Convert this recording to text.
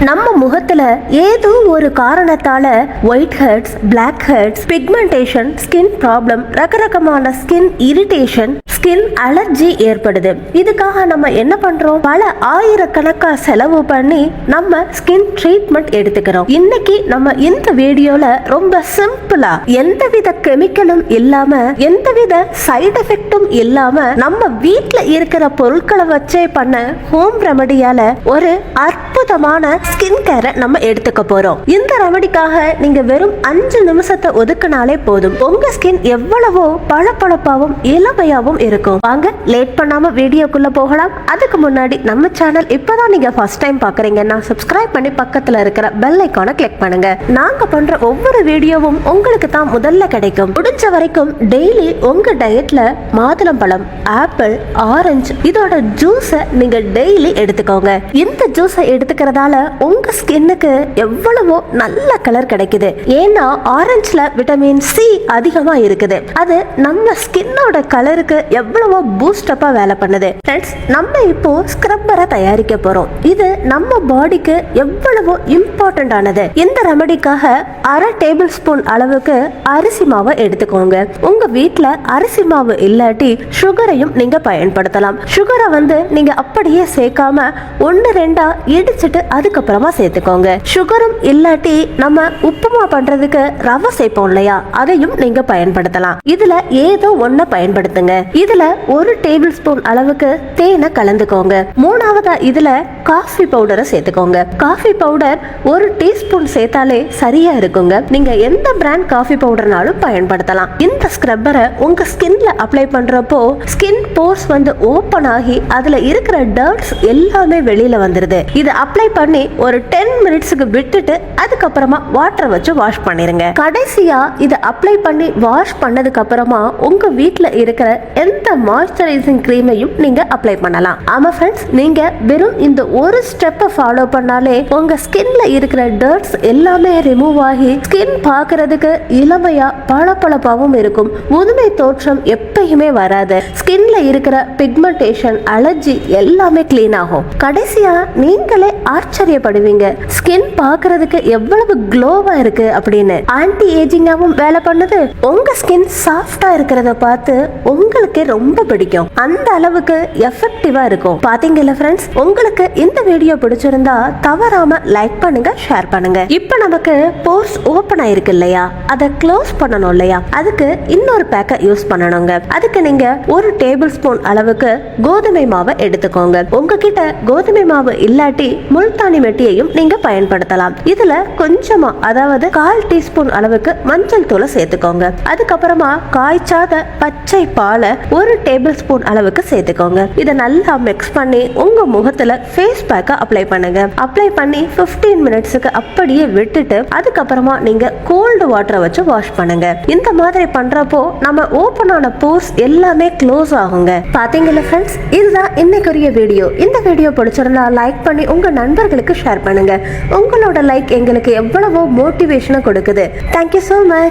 நம்ம முகத்துல ஏதோ ஒரு காரணத்தால white heads black heads pigmentation skin problem ரகரகமான skin irritation skin allergy ஏற்படுது. இதுக்காக நம்ம என்ன பண்றோம்? பல ஆயிரக்கணக்கா செலவு பண்ணி நம்ம ஸ்கின் ட்ரீட்மெண்ட் எடுத்துக்கிறோம். இன்னைக்கு நம்ம இந்த வீடியோல ரொம்ப சிம்பிளா எந்தவித கெமிக்கலும் இல்லாம எந்தவித சைடு எஃபெக்டும் இல்லாம நம்ம வீட்ல இருக்கிற பொருட்களை வச்சே பண்ண ஹோம் ரெமடியால ஒரு அற்புதமான ஸ்கின் கேரை நம்ம எடுத்துக்க போறோம். இந்த ரெமடிக்காக நீங்க வெறும் அஞ்சு நிமிஷத்தை ஒதுக்குனாலே போதும். உங்க ஸ்கின் எவ்வளவோ பளபளப்பாவும் இளமையாவும் இருக்கும். வாங்க லேட் பண்ணாம வீடியோக்குள்ள போகலாம். அதுக்கு முன்னாடி நம்ம சேனல் இப்பதான் நீங்க ஃபர்ஸ்ட் டைம் பாக்குறீங்கன்னா சப்ஸ்கிரைப் பண்ணி பக்கத்துல இருக்கிற பெல் ஐக்கானை கிளிக் பண்ணுங்க. நாங்க பண்ற ஒவ்வொரு வீடியோவும் உங்களுக்கு தான் முதல்ல கிடைக்கும். முடிஞ்ச வரைக்கும் டெய்லி உங்க டயட்ல மாதுளம்பழம் ஆப்பிள் ஆரஞ்சு இதோட ஜூஸை நீங்க டெய்லி எடுத்துக்கோங்க. இந்த ஜூஸை எடுத்துக்கிறதால உங்க ஸ்கின்னுக்கு எவ்வளவோ நல்ல கலர் கிடைக்குது. ஏன்னா ஆரஞ்சுல விட்டமின் சி அதிகமா இருக்குது. அது நம்ம ஸ்கின்னோட கலருக்கு எவ்வளவோ பூஸ்ட் அப்பா வேலை பண்ணுது. ஃப்ரெண்ட்ஸ் நம்ம இப்போ ஸ்க்ரப்பரை தயாரிக்க போறோம். இது நம்ம பாடிக்கு எவ்வளவோ இம்பார்ட்டன்ட் ஆனது. இந்த ரெமடிக்காக அரை டேபிள் ஸ்பூன் அளவுக்கு அரிசி மாவை எடுத்துக்கோங்க. உங்க வீட்ல அரிசி மாவு இல்லாட்டி சுகரையும் நீங்க பயன்படுத்தலாம். சுகரை வந்து நீங்க அப்படியே சேர்க்காம ஒன்று ரெண்டா இடிச்சிட்டு அதுக்கப்புறமா சேர்த்துக்கோங்க. சுகரும் இல்லாட்டி நம்ம உப்புமா பண்றதுக்கு ரவை சேர்ப்போம் இல்லையா? அதையும் நீங்க பயன்படுத்தலாம். இதுல ஏதோ ஒன்ன பயன்படுத்துங்க. இது இதுல ஒரு டேபிள் ஸ்பூன் அளவுக்கு தேனை கலந்துக்கோங்க. மூணாவதா இதுல காஃபி பவுடரை சேர்த்துக்கோங்க. காஃபி பவுடர் ஒரு டீஸ்பூன் சேர்த்தாலே சரியா இருக்குங்க. நீங்க எந்த பிராண்ட் காஃபி பவுடர்னாலும் பயன்படுத்தலாம். இந்த ஸ்க்ரப்பரை உங்க ஸ்கின்ல அப்ளை பண்றப்போ ஸ்கின் போர்ஸ் வந்து ஓபன் ஆகி அதுல இருக்கிற டர்ட்ஸ் எல்லாமே வெளியில வந்துருது. இது அப்ளை பண்ணி ஒரு டென் மினிட்ஸுக்கு விட்டுட்டு அதுக்கப்புறமா வாட்டர் வச்சு வாஷ் பண்ணிருங்க. கடைசியா இதை அப்ளை பண்ணி வாஷ் பண்ணதுக்கு அப்புறமா உங்க வீட்டுல இருக்கிற எந்த மாய்ஸ்சரைசிங் கிரீமையும் நீங்க அப்ளை பண்ணலாம். ஆமா ஃப்ரெண்ட்ஸ் நீங்க வெறும் இந்த ஒரு ஸ்டெப்பை ஃபாலோ பண்ணாலே உங்க ஸ்கின்ல இருக்கிற டர்ட்ஸ் எல்லாமே ரிமூவ் ஆகி ஸ்கின் பாக்குறதுக்கு இளமையா பளபளப்பாவும் இருக்கும். முதுமை தோற்றம் எப்பயுமே வராது. ஸ்கின்ல இருக்கிற பிக்மெண்டேஷன் அலர்ஜி எல்லாமே கிளீன் ஆகும். கடைசியா நீங்களே ஆச்சரியப்படுவீங்க. ஸ்கின் பாக்குறதுக்கு எவ்வளவு க்ளோவா இருக்கு அப்படின்னு. ஆன்டி ஏஜிங்காவும் வேலை பண்ணுது. உங்க ஸ்கின் சாஃப்டா இருக்கிறத பார்த்து உங்களுக்கே ரொம்ப பிடிக்கும். அந்த அளவுக்கு எஃபெக்டிவா இருக்கும். பாத்தீங்கல்ல ஃப்ரெண்ட்ஸ் உங்களுக்கு இந்த வீடியோ பிடிச்சிருந்தா தவறாம லைக் பண்ணுங்க ஷேர் பண்ணுங்க. இப்போ நமக்கு போர்ஸ் ஓபன் ஆயிருக்கு இல்லையா? அதை க்ளோஸ் பண்ணணும் இல்லையா? அதுக்கு இன்னொரு பேக்கை யூஸ் பண்ணணுங்க. அதுக்கு நீங்க ஒரு டேபிள் ஸ்பூன் அளவுக்கு கோதுமை மாவை எடுத்துக்கோங்க. உங்ககிட்ட கோதுமை மாவு இல்லாட்டி முல்தானி மெட்டியையும் நீங்க பயன்படுத்தலாம். இதுல கொஞ்சமா அதாவது கால் டீஸ்பூன் அளவுக்கு மஞ்சள் தூளை சேர்த்துக்கோங்க. அதுக்கப்புறமா காய்ச்சாத பச்சை பாலை ஒரு டேபிள் ஸ்பூன் அளவுக்கு சேர்த்துக்கோங்க. இதை நல்லா மிக்ஸ் பண்ணி உங்க முகத்துல ஃபேஸ் பேக்கை அப்ளை பண்ணுங்க. அப்ளை பண்ணி 15 மினிட்ஸுக்கு அப்படியே விட்டுட்டு அதுக்கப்புறமா நீங்க கோல்டு வாட்டரை வச்சு வாஷ் பண்ணுங்க. இந்த மாதிரி பண்றப்போ நம்ம ஓப்பன் ஆன போர்ஸ் எல்லாமே க்ளோஸ் ஆகுங்க. பாத்தீங்களா ஃப்ரெண்ட்ஸ் இதுதான் இன்னைக்குரிய வீடியோ இந்த வீடியோ பிடிச்சிருந்தா லைக் பண்ணி உங்க நண்பர்களுக்கு ஷேர் பண்ணுங்க. உங்களோட லைக் எங்களுக்கு எவ்வளவோ மோட்டிவேஷனை கொடுக்குது. Thank you so much